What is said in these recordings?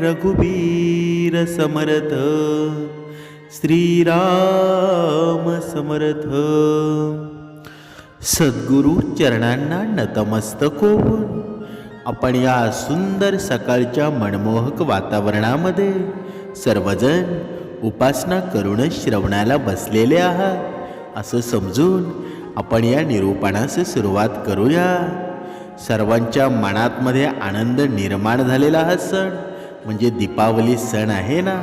रघुबीर समरथ श्रीराम समरथ। सद्गुरु चरणांना नतमस्तक होऊन आपण या सुंदर सकाळच्या मनमोहक वातावरणामध्ये सर्वजण उपासना करून श्रवणाला बसलेले आहात. असं समजून आपण या निरूपणास सुरुवात करूया. सर्वांच्या मनातमध्ये आनंद निर्माण झालेला हा सण म्हणजे दीपावली सण आहे ना?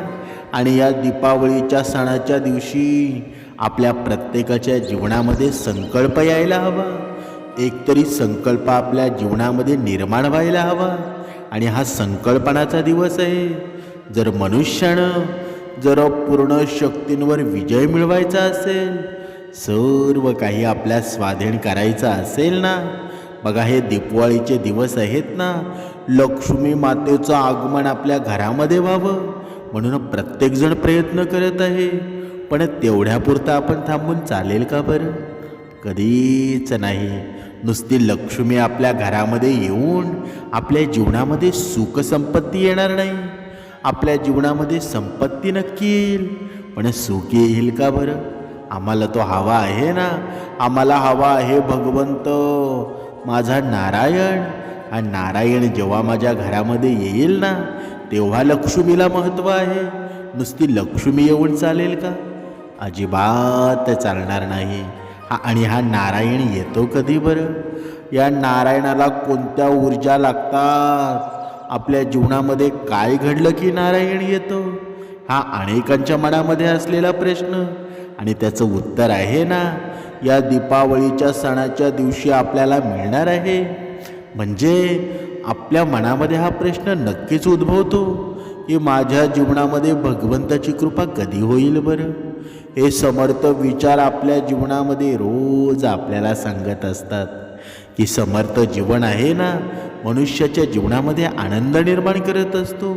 आणि या दीपावलीच्या सणाच्या दिवशी आपल्या प्रत्येकाच्या जीवनामध्ये संकल्प यायला हवा. एकतरी संकल्प आपल्या जीवनामध्ये निर्माण व्हायला हवा. आणि हा संकल्पनाचा दिवस आहे. जर मनुष्यानं जर पूर्ण शक्तींवर विजय मिळवायचा असेल सर्व काही आपल्या स्वाधीन करायचं असेल ना? बघा हे दिपवाळीचे दिवस आहेत ना? लक्ष्मी मातेचं आगमन आपल्या घरामध्ये व्हावं म्हणून प्रत्येकजण प्रयत्न करत आहे. पण तेवढ्यापुरतं आपण थांबून चालेल का बरं? कधीच नाही. नुसती लक्ष्मी आपल्या घरामध्ये येऊन आपल्या जीवनामध्ये सुखसंपत्ती येणार नाही. आपल्या जीवनामध्ये संपत्ती नक्की येईल. पण सुख येईल का बरं? आम्हाला तो हवा आहे ना? आम्हाला हवा आहे भगवंत माझा नारायण. आणि नारायण जेव्हा माझ्या घरामध्ये येईल ना तेव्हा लक्ष्मीला महत्त्व आहे. नुसती लक्ष्मी येऊन चालेल का? अजिबात चालणार नाही. हा आणि हा नारायण येतो कधी बरं? या नारायणाला कोणत्या ऊर्जा लागतात? आपल्या जीवनामध्ये काय घडलं की नारायण येतो? हा अनेकांच्या मनामध्ये असलेला प्रश्न. आणि त्याचं उत्तर आहे ना या दीपावलीच्या सणाच्या दिवशी आपल्याला मिळणार आहे. म्हणजे आपल्या मनामध्ये हा प्रश्न नक्कीच उद्भवतो की माझ्या जीवनामध्ये भगवंताची कृपा कधी होईल बरं? हे समर्थ विचार आपल्या जीवनामध्ये रोज आपल्याला सांगत असतात की समर्थ जीवन आहे ना मनुष्याच्या जीवनामध्ये आनंद निर्माण करत असतो.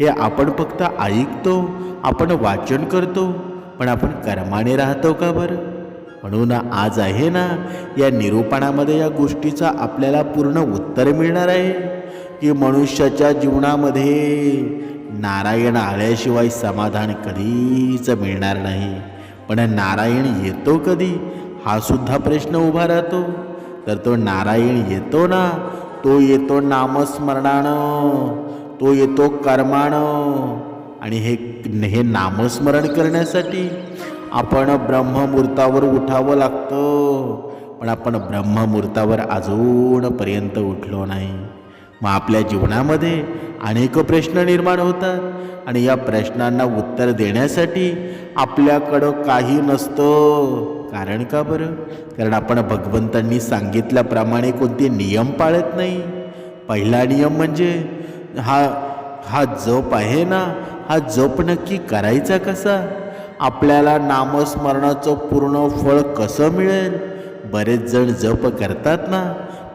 हे आपण फक्त ऐकतो आपण वाचन करतो पण आपण कर्माने राहतो का बरं? म्हणून आज आहे ना या निरूपणामध्ये या गोष्टीचा आपल्याला पूर्ण उत्तर मिळणार आहे की मनुष्याच्या जीवनामध्ये नारायण आल्याशिवाय समाधान कधीच मिळणार नाही. पण नारायण येतो कधी? हा सुद्धा प्रश्न उभा राहतो. तर तो नारायण येतो ना तो येतो नामस्मरणानं तो येतो कर्मानं. आणि हे हे नामस्मरण करण्यासाठी आपण ब्रह्ममुहूर्तावर उठावं लागतं. पण आपण ब्रह्ममुहूर्तावर अजूनपर्यंत उठलो नाही. मग आपल्या जीवनामध्ये अनेक प्रश्न निर्माण होतात. आणि या प्रश्नांना उत्तर देण्यासाठी आपल्याकडं काही नसतं. कारण का बरं? कारण आपण भगवंतांनी सांगितल्याप्रमाणे कोणते नियम पाळत नाही. पहिला नियम म्हणजे हा हा जप आहे ना? हा जप नक्की करायचा कसा? आपल्याला नामस्मरणाचं पूर्ण फळ कसं मिळेल? बरेच जण जप करतात ना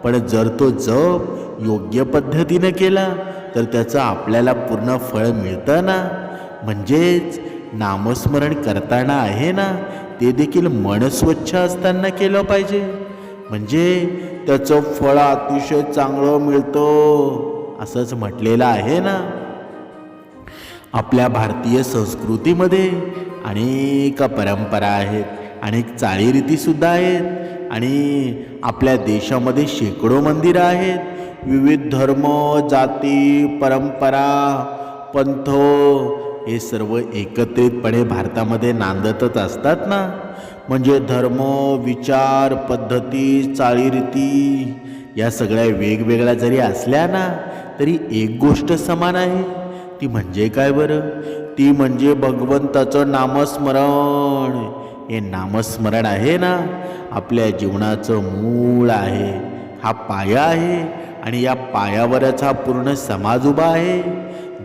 पण जर तो जप योग्य पद्धतीने केला तर त्याचं आपल्याला पूर्ण फळ मिळतं ना? म्हणजेच नामस्मरण करताना आहे ना ते देखील मन स्वच्छ असताना केलं पाहिजे. म्हणजे त्याचं फळ अतिशय चांगलं मिळतं असंच म्हटलेलं आहे ना? आपल्या भारतीय संस्कृतीमध्ये अनेक परंपरा आहेत अनेक चाळीरीतीसुद्धा आहेत आणि आपल्या देशामध्ये शेकडो मंदिरं आहेत. विविध धर्म जाती परंपरा पंथ हे सर्व एकत्रितपणे भारतामध्ये नांदतच असतात ना? म्हणजे धर्म विचार पद्धती चाळीरीती या सगळ्या वेगवेगळ्या जरी असल्या ना तरी एक गोष्ट समान आहे. ती म्हणजे काय बरं? ती म्हणजे भगवंताचं नामस्मरण. हे नामस्मरण आहे ना आपल्या जीवनाचं मूळ आहे. हा पाया आहे आणि या पायावरच हा पूर्ण समाज उभा आहे.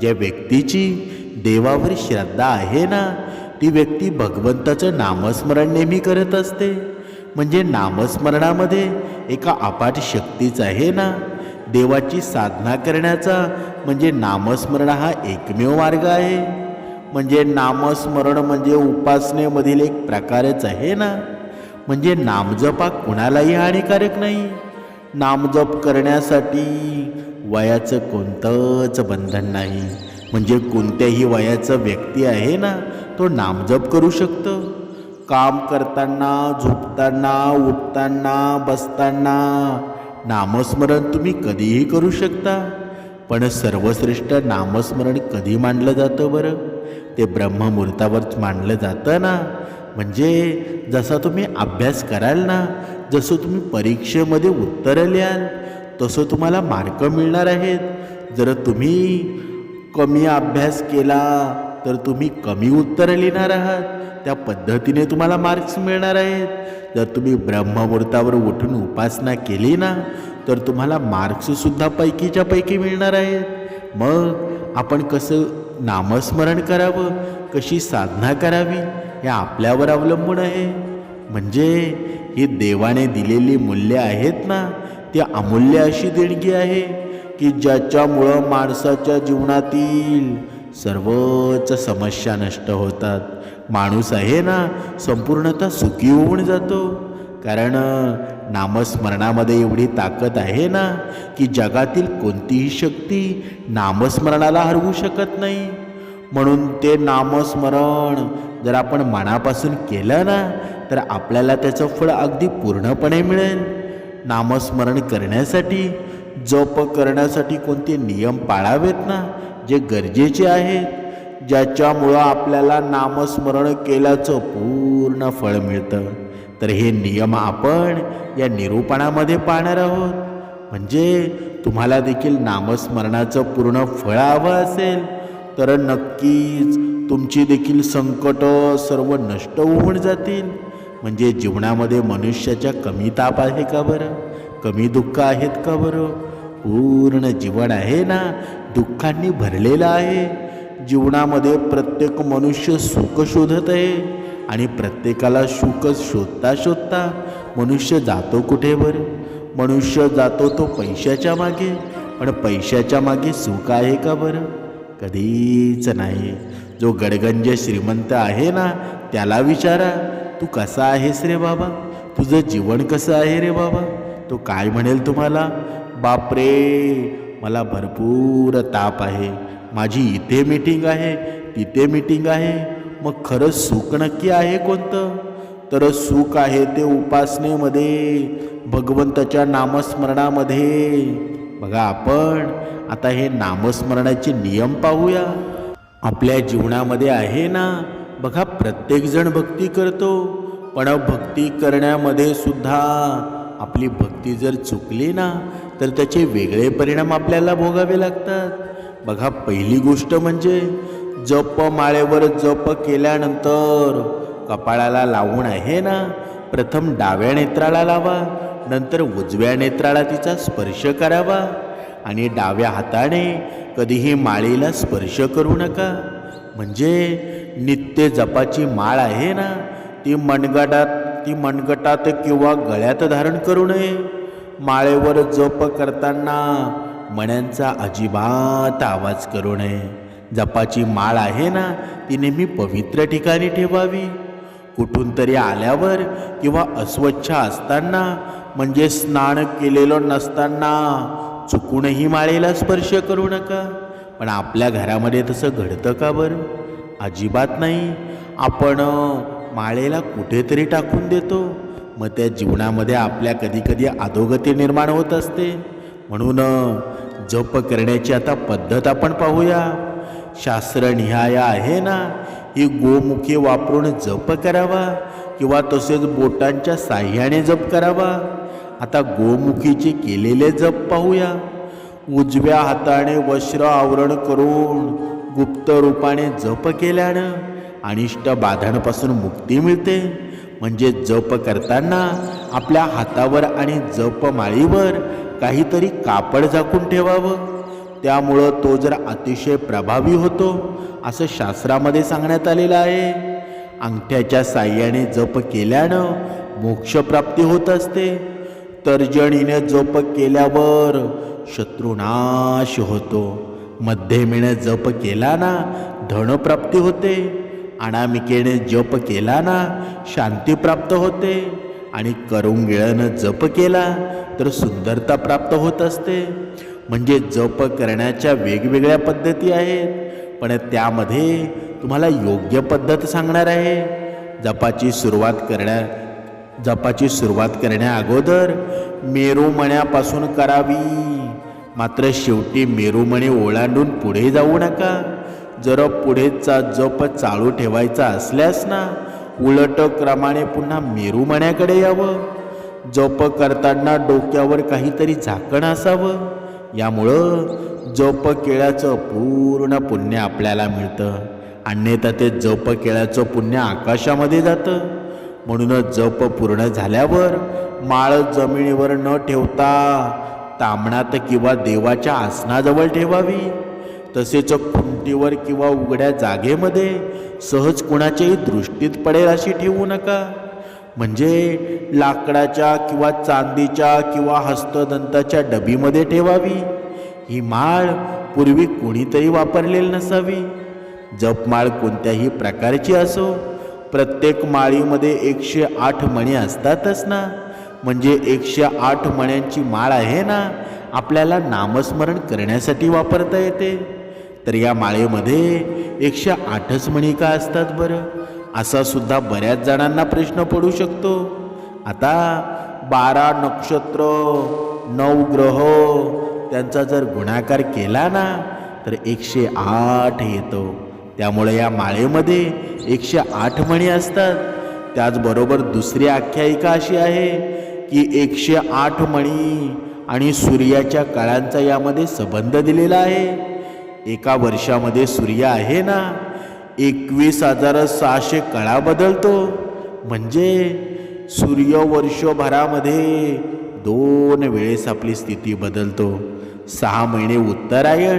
ज्या व्यक्तीची देवावर श्रद्धा आहे ना ती व्यक्ती भगवंताचं नामस्मरण नेहमी करत असते. म्हणजे नामस्मरणामध्ये एका अपाट शक्तीच आहे ना देवाची साधना करण्याचा. म्हणजे नामस्मरण हा एकमेव मार्ग आहे. म्हणजे नामस्मरण म्हणजे उपासनेमधील एक प्रकारच आहे ना. म्हणजे नामजपा कुणालाही हानिकारक नाही. नामजप करण्यासाठी वयाचं कोणतंच बंधन नाही. म्हणजे कोणत्याही वयाचं व्यक्ती आहे ना तो नामजप करू शकतो. काम करताना झोपताना उठताना बसताना नामस्मरण तुम्ही कधीही करू शकता. पण सर्वश्रेष्ठ नामस्मरण कधी मानलं जातं बरं? ते ब्रह्ममुहूर्तावरच मानलं जातं ना? म्हणजे जसा तुम्ही अभ्यास कराल ना जसं तुम्ही परीक्षेमध्ये उत्तरं लिहाल तसं तुम्हाला मार्क मिळणार आहेत. जर तुम्ही कमी अभ्यास केला तर तुम्ही कमी उत्तरं लिहिणार आहात. त्या पद्धतीने तुम्हाला मार्क्स मिळणार आहेत. जर तुम्ही ब्रह्ममुहूर्तावर उठून उपासना केली ना तर तुम्हाला मार्क्ससुद्धा पैकीच्या पैकी मिळणार आहेत. मग आपण कसं नामस्मरण करावं? कशी साधना करावी? हे आपल्यावर अवलंबून आहे. म्हणजे ही देवाने दिलेली मूल्य आहेत ना ती अमूल्य अशी देणगी आहे की ज्याच्यामुळं माणसाच्या जीवनातील सर्वच समस्या नष्ट होतात. माणूस आहे ना संपूर्णतः सुखी होऊन जातो. कारण नामस्मरणामध्ये एवढी ताकद आहे ना की जगातील कोणतीही शक्ती नामस्मरणाला हरवू शकत नाही. म्हणून ते नामस्मरण जर आपण मनापासून केलं ना तर आपल्याला त्याचं फळ अगदी पूर्णपणे मिळेल. नामस्मरण करण्यासाठी जप करण्यासाठी कोणते नियम पाळावेत ना जे गरजेचे आहेत. ज्याच्यामुळं आपल्याला नामस्मरण केल्याचं पूर्ण फळ मिळतं. तर हे नियम आपण या निरूपणामध्ये पाहणार आहोत. म्हणजे तुम्हाला देखील नामस्मरणाचं पूर्ण फळ हवं असेल तर नक्कीच तुमची देखील संकटं सर्व नष्ट होऊन जातील. म्हणजे जीवनामध्ये मनुष्याच्या कमी ताप आहे का बरं? कमी दुःख आहेत का बरं? पूर्ण जीवन आहे ना? दुःखांनी भरलेलं आहे. जीवनामध्ये प्रत्येक मनुष्य सुख शोधत आहे आणि प्रत्येकाला सुख शोधता शोधता मनुष्य जातो कुठे बरं? मनुष्य जातो तो पैशाच्या मागे पण पैशाच्या मागे सुख आहे का बरं? कधीच नाही. जो गडगंज श्रीमंत आहे ना त्याला विचारा तू कसा आहेस रे बाबा? तुझं जीवन कसं आहे रे बाबा? तो काय म्हणेल तुम्हाला? बापरे मला भरपूर ताप आहे. माझी इथे मीटिंग आहे तिथे मीटिंग आहे. मग खरंच सुख नक्की आहे कोणतं? तर सुख आहे ते उपासनेमध्ये भगवंताच्या नामस्मरणामध्ये. बघा आपण आता हे नामस्मरणाचे नियम पाहूया. आपल्या जीवनामध्ये आहे ना बघा प्रत्येकजण भक्ती करतो. पण भक्ती करण्यामध्ये सुद्धा आपली भक्ती जर चुकली ना तर त्याचे वेगळे परिणाम आपल्याला भोगावे लागतात. बघा पहिली गोष्ट म्हणजे जप माळेवर जप केल्यानंतर कपाळाला लावून आहे ना प्रथम डाव्या नेत्राला लावा नंतर उजव्या नेत्राला तिचा स्पर्श करावा आणि डाव्या हाताने कधीही माळेला स्पर्श करू नका. म्हणजे नित्य जपाची माळ आहे ना ती मनगटात ती मनगटात किंवा गळ्यात धारण करू नये. माळेवर जप करताना मण्यांचा अजिबात आवाज करू नये. जपाची माळ आहे ना ती नेहमी पवित्र ठिकाणी ठेवावी. कुठून तरी आल्यावर किंवा अस्वच्छ असताना म्हणजे स्नान केलेलं नसताना चुकूनही माळेला स्पर्श करू नका. पण आपल्या घरामध्ये तसं घडतं का बरं? अजिबात नाही. आपण माळेला कुठेतरी टाकून देतो. मग त्या जीवनामध्ये आपल्या कधीकधी अधोगती निर्माण होत असते. म्हणून जप करण्याची आता पद्धत आपण पाहूया. शास्त्रनिहाय आहे ना? ही गोमुखी वापरून जप करावा किंवा तसेच बोटांच्या साह्याने जप करावा. आता गोमुखीचे केलेले जप पाहूया. उजव्या हाताने वस्त्र आवरण करून गुप्त रूपाने जप केल्यानं अनिष्ट बाधांपासून मुक्ती मिळते. म्हणजे जप करताना आपल्या हातावर आणि जप माळीवर काहीतरी कापड झाकून ठेवावं. त्यामुळं तो जर अतिशय प्रभावी होतो असं शास्त्रामध्ये सांगण्यात आलेलं आहे. अंगठ्याच्या साह्याने जप केल्यानं मोक्षप्राप्ती होत असते. तर्जनीने जप केल्यावर शत्रुनाश होतो. मध्यमेने जप केला ना धनप्राप्ती होते. अनामिकेने जप केला ना शांती प्राप्त होते. आणि करुंगिळानं जप केला तर सुंदरता प्राप्त होत असते. म्हणजे जप करण्याच्या वेगवेगळ्या पद्धती आहेत. पण त्यामध्ये तुम्हाला योग्य पद्धत सांगणार आहे. जपाची सुरुवात करण्या जपाची सुरुवात करण्या अगोदर मेरूमण्यापासून करावी. मात्र शेवटी मेरूमणी ओलांडून पुढे जाऊ नका. जर पुढेचा जप चालू ठेवायचा असल्यास ना उलट क्रमाने पुन्हा मेरूमण्याकडे यावं. जप करताना डोक्यावर काहीतरी झाकण असावं. यामुळं जप केळ्याचं पूर्ण पुण्य आपल्याला मिळतं. अन्यथा ते जप केळ्याचं पुण्य आकाशामध्ये जातं. म्हणूनच जप पूर्ण झाल्यावर माळ जमिनीवर न ठेवता तांबणात किंवा देवाच्या आसनाजवळ ठेवावी. तसेच खुंटीवर किंवा उघड्या जागेमध्ये सहज कुणाच्याही दृष्टीत पडेल अशी ठेवू नका. म्हणजे लाकडाच्या किंवा चांदीच्या किंवा हस्तदंताच्या डबीमध्ये ठेवावी. ही माळ पूर्वी कोणीतरी वापरलेली नसावी. जपमाळ कोणत्याही प्रकारची असो. प्रत्येक माळीमध्ये एकशे आठ मणी असतातच ना? म्हणजे एकशे आठ मण्यांची माळ आहे ना? आपल्याला नामस्मरण करण्यासाठी वापरता येते. तर या माळेमध्ये एकशे आठच म्हणी का असतात बरं. असा सुद्धा बऱ्याच जणांना प्रश्न पडू शकतो. आता बारा नक्षत्र नऊ ग्रह त्यांचा जर गुणाकार केला ना तर एकशे आठ येतो. त्यामुळे या माळेमध्ये एकशे आठ मणी असतात. त्याचबरोबर दुसरी आख्यायिका अशी आहे की एकशे आठ मणी आणि सूर्याच्या काळांचा यामध्ये संबंध दिलेला आहे. एका वर्षामध्ये सूर्य आहे ना? एकवीस हजार सहाशे कळा बदलतो. म्हणजे सूर्य वर्षभरामध्ये दोन वेळेस आपली स्थिती बदलतो. सहा महिने उत्तरायण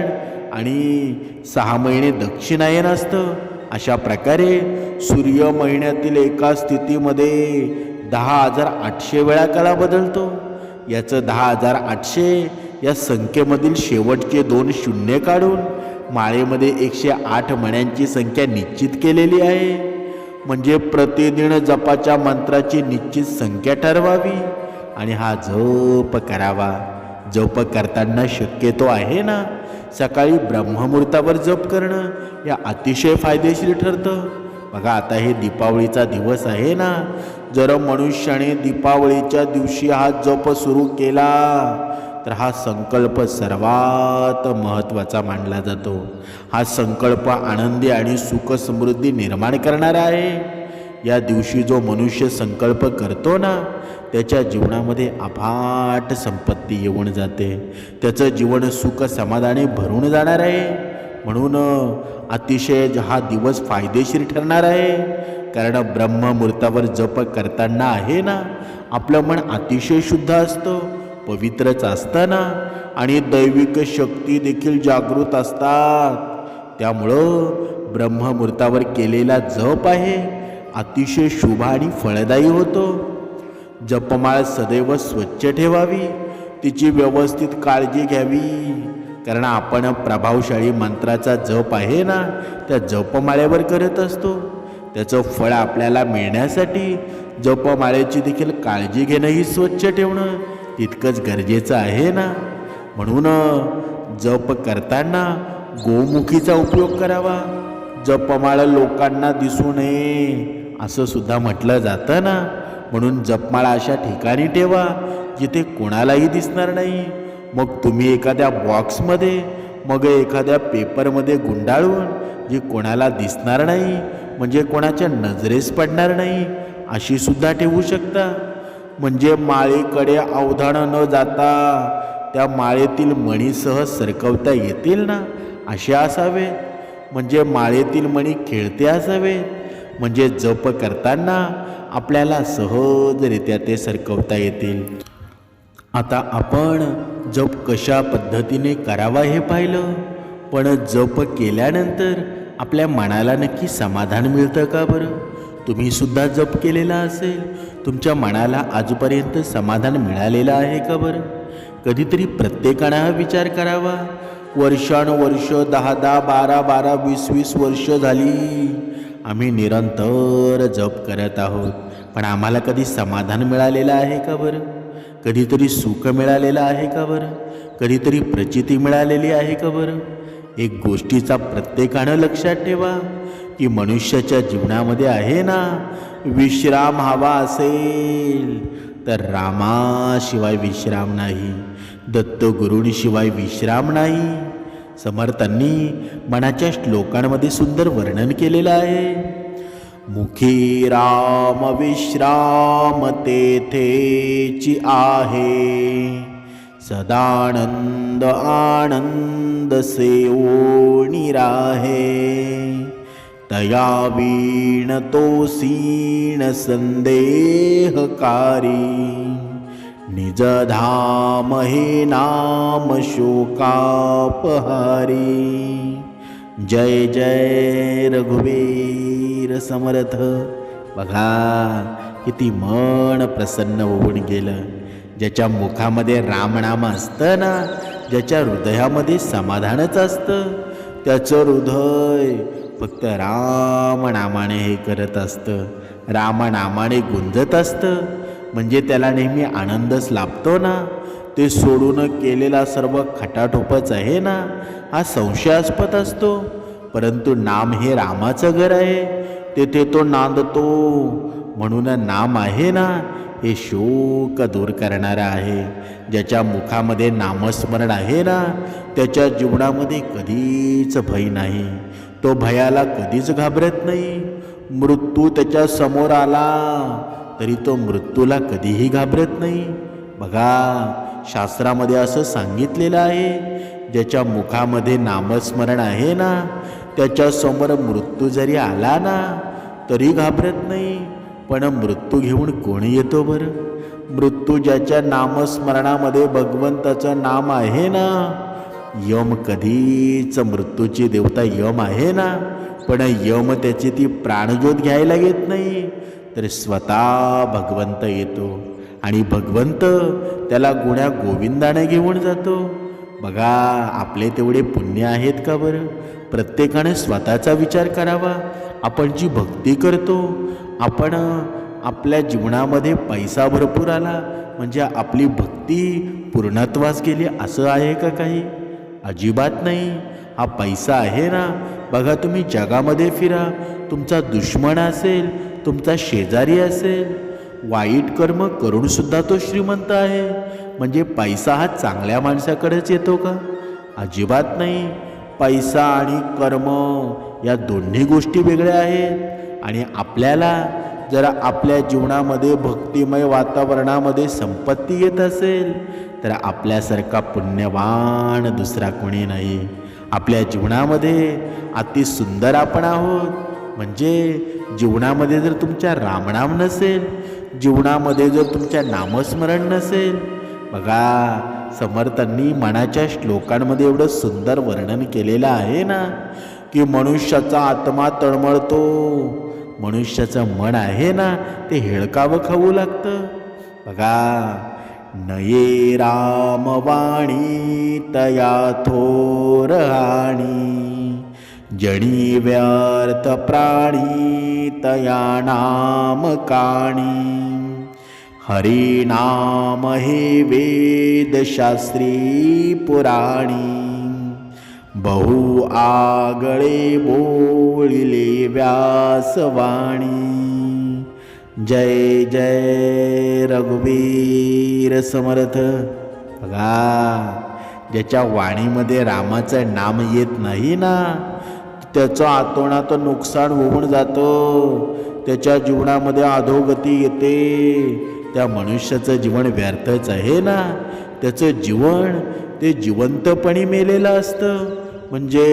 आणि सहा महिने दक्षिणायन असतं. अशा प्रकारे सूर्य महिन्यातील एका स्थितीमध्ये दहा हजार आठशे वेळा कळा बदलतो. याचं दहा हजार आठशे या संख्येमधील शेवटचे दोन शून्य काढून माळेमध्ये एकशे आठ मण्यांची संख्या निश्चित केलेली आहे. म्हणजे प्रतिदिन जपाच्या मंत्राची निश्चित संख्या ठरवावी आणि हा जप करावा. जप करताना शक्यतो आहे ना? सकाळी ब्रह्ममुहूर्तावर जप करणं या अतिशय फायदेशीर ठरतं. बघा आता हे दीपावलीचा दिवस आहे ना? जर मनुष्याने दीपावलीच्या दिवशी हा जप सुरू केला तर हा संकल्प सर्वात महत्त्वाचा मानला जातो. हा संकल्प आनंदी आणि सुख समृद्धी निर्माण करणारा आहे. या दिवशी जो मनुष्य संकल्प करतो ना त्याच्या जीवनामध्ये अफाट संपत्ती येऊन जाते. त्याचं जीवन सुख समाधाने भरून जाणार आहे. म्हणून अतिशय हा दिवस फायदेशीर ठरणार आहे. कारण ब्रह्ममुहूर्तावर जप करताना आहे ना आपलं मन अतिशय शुद्ध असतं. पवित्रच असताना आणि दैविक शक्ती देखील जागृत असतात. त्यामुळं ब्रह्ममुहूर्तावर केलेला जप आहे अतिशय शुभ आणि फळदायी होतो. जपमाळ सदैव स्वच्छ ठेवावी तिची व्यवस्थित काळजी घ्यावी. कारण आपण प्रभावशाळी मंत्राचा जप आहे ना त्या जपमाळ्यावर करत असतो. त्याचं फळ आपल्याला मिळण्यासाठी जपमाळ्याची देखील काळजी घेणं ही स्वच्छ ठेवणं तितकंच गरजेचं आहे ना? म्हणून जप करताना गोमुखीचा उपयोग करावा. जपमाळ लोकांना दिसू नये असं सुद्धा म्हटलं जातं ना? म्हणून जपमाळा अशा ठिकाणी ठेवा जिथे कोणालाही दिसणार नाही. मग तुम्ही एखाद्या बॉक्समध्ये मग एखाद्या पेपरमध्ये गुंडाळून जी कोणाला दिसणार नाही म्हणजे कोणाच्या नजरेस पडणार नाही अशी सुद्धा ठेवू शकता. म्हणजे माळेकडे अवधान न जाता त्या माळेतील मणीसह सरकवता येतील ना? असे असावे. म्हणजे माळेतील मणी खेळते असावे. म्हणजे जप करताना आपल्याला सहजरित्या ते सरकवता येतील. आता आपण जप कशा पद्धतीने करावा हे पाहिलं? पण जप केल्यानंतर आपल्या मनाला नक्की समाधान मिळतं का बरं? तुम्ही सुद्धा जप केलेला असेल. तुमच्या मनाला आजपर्यंत समाधान मिळालेलं आहे का बरं? कधीतरी प्रत्येकानं हा विचार करावा. वर्षानुवर्ष दहा दहा बारा बारा वीस वीस वर्ष झाली. आम्ही निरंतर जप करत आहोत. पण आम्हाला कधी समाधान मिळालेलं आहे का बरं? कधीतरी सुख मिळालेलं आहे का बरं? कधीतरी प्रचिती मिळालेली आहे का बरं? एक गोष्टीचा प्रत्येकानं लक्षात ठेवा. की मनुष्याच्या जीवनामध्ये आहे ना? विश्राम हवा असेल तर रामाशिवाय विश्राम नाही दत्तगुरूंशिवाय विश्राम नाही. समर्थांनी मनाच्या श्लोकांमध्ये सुंदर वर्णन केलेलं आहे. मुखी राम विश्राम तेथेची आहे. सदानंद आनंद सेवोणी राहे. तया वीण तो सीण संदेहकारी। निज धाम हे नाम शोकापहारी। जय जय रघुवीर समर्थ। बघा किती मन प्रसन्न होऊन गेलं. ज्याच्या मुखामध्ये रामनाम असतं ना ज्याच्या हृदयामध्ये समाधानच असतं. त्याचं हृदय फक्त रामनामाने हे करत असतं. रामनामाने गुंजत असतं. म्हणजे त्याला नेहमी आनंदच लाभतो ना. ते सोडून केलेला सर्व खटाटोपच आहे ना. हा संशयास्पद असतो. परंतु नाम हे रामाचं घर आहे. तेथे तो नांदतो. म्हणून नाम आहे ना. हे शोक दूर करणारं आहे. ज्याच्या मुखामध्ये नामस्मरण आहे ना. त्याच्या जीवनामध्ये कधीच भय नाही. तो भयाला कधीच घाबरत नाही. मृत्यू त्याच्यासमोर आला तरी तो मृत्यूला कधीही घाबरत नाही. बघा शास्त्रामध्ये असं सांगितलेलं आहे ज्याच्या मुखामध्ये नामस्मरण आहे ना त्याच्यासमोर मृत्यू जरी आला ना तरी घाबरत नाही. पण मृत्यू घेऊन कोणी येतो बरं? मृत्यू ज्याच्या नामस्मरणामध्ये भगवंताचं नाम आहे ना यम कधीच मृत्यूची देवता यम आहे ना? पण यम त्याची ती प्राणज्योत घ्यायला येत नाही. तर स्वतः भगवंत येतो आणि भगवंत त्याला गुण्या गोविंदाने घेऊन जातो. बघा आपले तेवढे पुण्य आहेत का बरं? प्रत्येकाने स्वतःचा विचार करावा. आपण जी भक्ती करतो आपण आपल्या जीवनामध्ये पैसा भरपूर आला म्हणजे आपली भक्ती पूर्णत्वास गेली असं आहे का काही? अजिबात नाही. हा पैसा आहे ना. बघा तुम्ही जगामध्ये फिरा. तुमचा दुश्मन असेल तुमचा शेजारी असेल. वाईट कर्म करूनसुद्धा तो श्रीमंत आहे. म्हणजे पैसा हा चांगल्या माणसाकडेच येतो का? अजिबात नाही. पैसा आणि कर्म या दोन्ही गोष्टी वेगळ्या आहेत. आणि आपल्याला जर आपल्या जीवनामध्ये भक्तिमय वातावरणामध्ये संपत्ती येत असेल तर आपल्यासारखा पुण्यवान दुसरा कोणी नाही. आपल्या जीवनामध्ये अति सुंदर आपण आहोत. म्हणजे जीवनामध्ये जर तुमच्या रामनाम नसेल जीवनामध्ये जर तुमच्या नामस्मरण नसेल बघा समर्थांनी मनाच्या श्लोकांमध्ये एवढं सुंदर वर्णन केलेलं आहे ना की मनुष्याचा आत्मा तळमळतो. मनुष्याचं मन आहे ना ते हेळकावं खाऊ लागतं. बघा नये रामवाणी तया थोर आणि जणी व्यर्थ प्राणी तया नाम काणी. हरी नाम हे वेदशास्त्री पुराणी. बहु आगळे बोलिले व्यासवाणी. जय जय रघुवीर समर्थ. बघा ज्याच्या वाणीमध्ये रामाचं नाम येत नाही ना त्याचं आतोणात नुकसान होऊन जातं. त्याच्या जीवनामध्ये अधोगती येते. त्या मनुष्याचं जीवन व्यर्थच आहे ना. त्याचं जीवन ते जिवंतपणी मेलेलं असतं. म्हणजे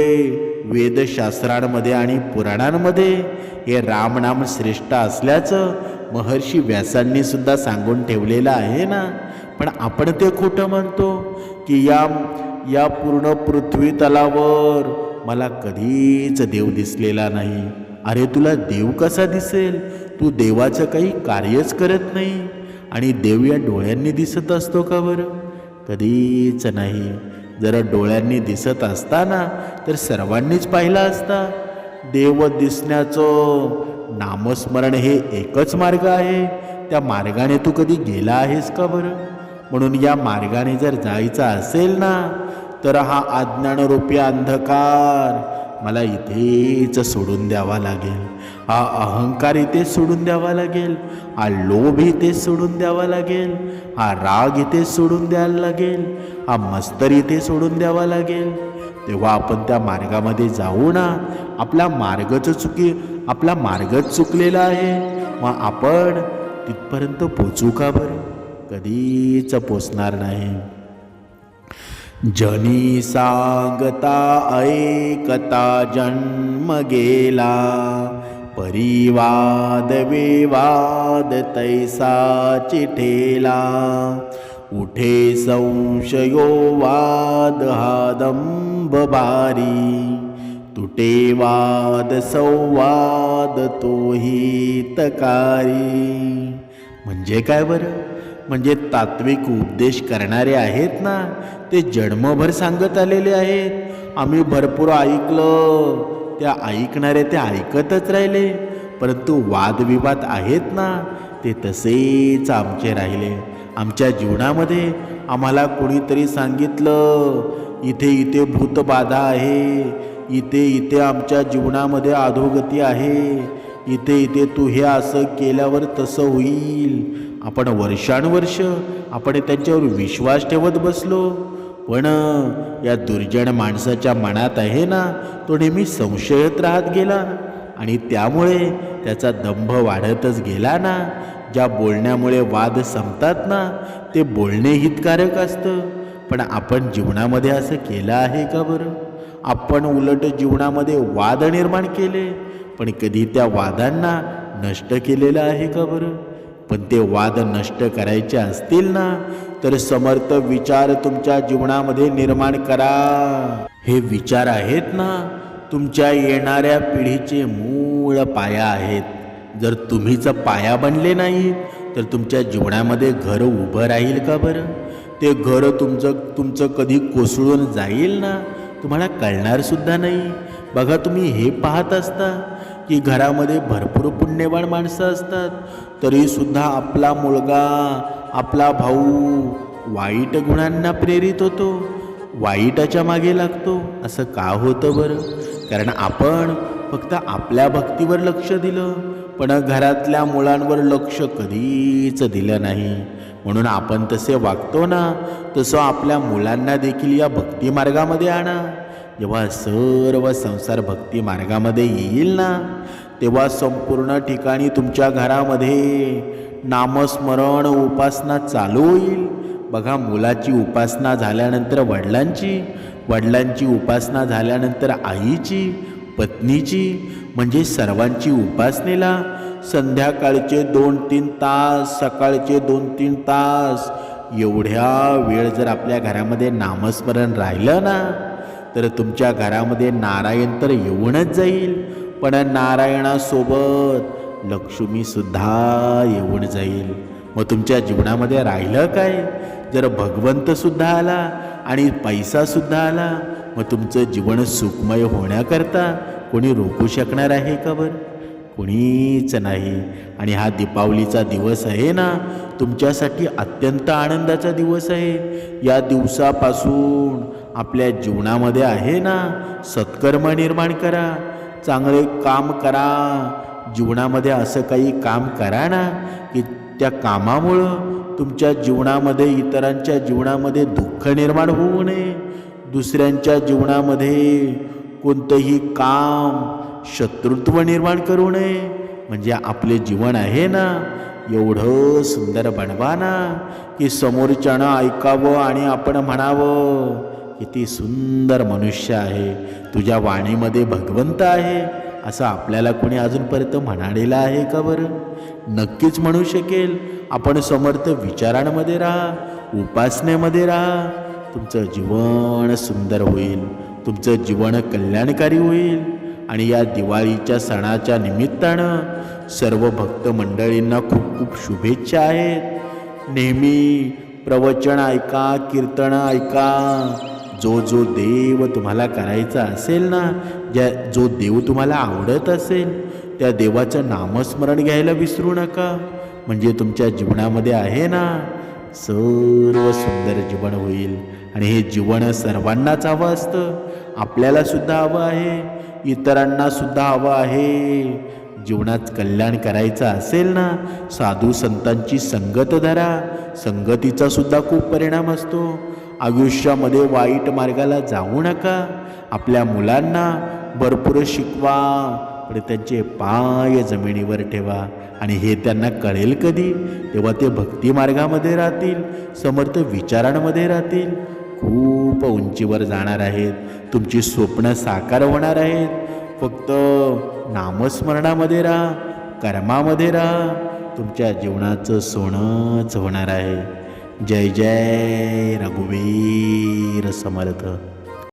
वेदशास्त्रांमध्ये आणि पुराणांमध्ये हे रामनाम श्रेष्ठ असल्याचं महर्षी व्यासांनी सुद्धा सांगून ठेवलेलं आहे ना? पण आपण ते खोटं म्हणतो की या या पूर्ण पृथ्वी तलावर मला कधीच देव दिसलेला नाही. अरे तुला देव कसा दिसेल? तू देवाचं काही कार्यच करत नाही आणि देव या डोळ्यांनी दिसत असतो का बरं? कधीच नाही. जर डोळ्यांनी दिसत असताना तर सर्वांनीच पाहिला असता. देव दिसण्याचं नामस्मरण हे एकच मार्ग आहे. त्या मार्गाने तू कधी गेला आहेस का बरं? म्हणून या मार्गाने जर जायचं असेल ना तर हा अज्ञानरूपी अंधकार मला इथेच सोडून द्यावा लागेल. हा अहंकार इथेच सोडून द्यावा लागेल. हा लोभ इथेच सोडून द्यावा लागेल. हा राग इथे सोडून द्यायला लागेल. हा मस्तर इथे सोडून द्यावा लागेल. तेव्हा आपण त्या मार्गामध्ये जाऊ ना. आपला मार्गच चुकी आपला मार्गच चुकलेला आहे. मग आपण तिथपर्यंत पोचू का बरं? कधीच पोचणार नाही. जनी सांगता ऐकता जन्म गेला. परिवाद विवाद तैसा चिठेला उठे संशयो वाद हादंब बारी. तुटे वाद संवाद तोही तकारी म्हणजे काय बरं? म्हणजे तात्विक उपदेश करणारे आहेत ना ते जन्मभर सांगत आलेले आहेत. आम्ही भरपूर ऐकलं. त्या ऐकणारे ते ऐकतच राहिले. परंतु वादविवाद आहेत ना ते तसेच आमचे राहिले. आमच्या जीवनामध्ये आम्हाला कोणीतरी सांगितलं इथे इथे भूतबाधा आहे इथे इथे आमच्या जीवनामध्ये अधोगती आहे इथे इथे तू हे असं केल्यावर तसं होईल. आपण वर्षानुवर्ष आपण त्यांच्यावर विश्वास ठेवत बसलो. पण या दुर्जन माणसाच्या मनात आहे ना तो नेहमी संशयत राहत गेला. आणि त्यामुळे त्याचा दंभ वाढतच गेला ना. ज्या बोलण्यामुळे वाद संपतात ना ते बोलणे हितकारक असतं. पण आपण जीवनामध्ये असं केलं आहे का बरं? आपण उलट जीवनामध्ये वाद निर्माण केले पण कधी त्या वादांना नष्ट केलेलं आहे का बरं? पण ते वाद नष्ट करायचे असतील ना तर समर्थ विचार तुमच्या जीवनामध्ये निर्माण करा. हे विचार आहेत ना तुमच्या येणाऱ्या पिढीचे मूळ पाया आहेत. जर तुम्हीच पाया बनले नाही तर तुमच्या जीवनामध्ये घर उभं राहील का बरं? ते घर तुमचं तुमचं कधी कोसळून जाईल ना? तुम्हाला कळणारसुद्धा नाही. बघा तुम्ही हे पाहत असता की घरामध्ये भरपूर पुण्यवान माणसं असतात तरीसुद्धा आपला मुलगा आपला भाऊ वाईट गुणांना प्रेरित होतो वाईटाच्या मागे लागतो. असं का होतं बरं? कारण आपण फक्त आपल्या भक्तीवर लक्ष दिलं. पण घरातल्या मुलांवर लक्ष कधीच दिलं नाही. म्हणून आपण तसे वागतो ना तसं आपल्या मुलांना देखील या भक्ती मार्गामध्ये आणा. जेव्हा सर्व संसार भक्ती मार्गामध्ये येईल ना तेव्हा संपूर्ण ठिकाणी तुमच्या घरामध्ये नामस्मरण उपासना चालू होईल. बघा मुलाची उपासना झाल्यानंतर वडिलांची वडिलांची उपासना झाल्यानंतर आईची पत्नीची म्हणजे सर्वांची उपासनेला संध्याकाळचे दोन तीन तास सकाळचे दोन तीन तास एवढ्या वेळ जर आपल्या घरामध्ये नामस्मरण राहिलं ना तर तुमच्या घरामध्ये नारायण तर येऊनच जाईल. पण नारायणासोबत लक्ष्मीसुद्धा येऊन जाईल. मग तुमच्या जीवनामध्ये राहिलं काय? जर भगवंतसुद्धा आला आणि पैसासुद्धा आला मग तुमचं जीवन सुखमय होण्याकरता कोणी रोखू शकणार आहे का बरं? कोणीच नाही. आणि हा दीपावलीचा दिवस आहे ना तुमच्यासाठी अत्यंत आनंदाचा दिवस आहे. या दिवसापासून आपल्या जीवनामध्ये आहे ना सत्कर्म निर्माण करा. चांगले काम करा. जीवनामध्ये असं काही काम करा ना की त्या कामामुळं तुमच्या जीवनामध्ये इतरांच्या जीवनामध्ये दुःख निर्माण होऊ नये. दुसऱ्यांच्या जीवनामध्ये कोणतंही काम शत्रुत्व निर्माण करू नये. म्हणजे आपले जीवन आहे ना एवढं सुंदर बनवा ना की समोरच्यानं ऐकावं आणि आपण म्हणावं किती सुंदर मनुष्य आहे तुझ्या वाणीमध्ये भगवंत आहे. असं आपल्याला कोणी अजूनपर्यंत म्हणालेलं आहे का बरं? नक्कीच म्हणू शकेल. आपण समर्थ विचारांमध्ये राहा उपासनेमध्ये राहा तुमचं जीवन सुंदर होईल तुमचं जीवन कल्याणकारी होईल. आणि या दिवाळीच्या सणाच्या निमित्तानं सर्व भक्त मंडळींना खूप खूप शुभेच्छा आहेत. नेहमी प्रवचन ऐका कीर्तन ऐका. जो जो देव तुम्हाला करायचा असेल ना ज्या जो देव तुम्हाला आवडत असेल त्या देवाचं नामस्मरण घ्यायला विसरू नका. म्हणजे तुमच्या जीवनामध्ये आहे ना सर्व सुंदर जीवन होईल. आणि हे जीवन सर्वांनाच हवं असतं. आपल्याला सुद्धा हवं आहे. इतरांना सुद्धा हवं आहे. जीवनात कल्याण करायचं असेल ना साधू संतांची संगत धरा. संगतीचा सुद्धा खूप परिणाम असतो. आयुष्यामध्ये वाईट मार्गाला जाऊ नका. आपल्या मुलांना भरपूर शिकवा. पण त्यांचे पाय जमिनीवर ठेवा. आणि हे त्यांना कळेल कधी? तेव्हा ते भक्ती मार्गामध्ये राहतील. समर्थ विचारांमध्ये राहतील. खूप उंचीवर जाणार आहेत. तुमची स्वप्न साकार होणार आहेत. फक्त नामस्मरणामध्ये राहा कर्मामध्ये राहा. तुमच्या जीवनाचं सोनंच होणार आहे. जय जय रघुवीर समर्थ.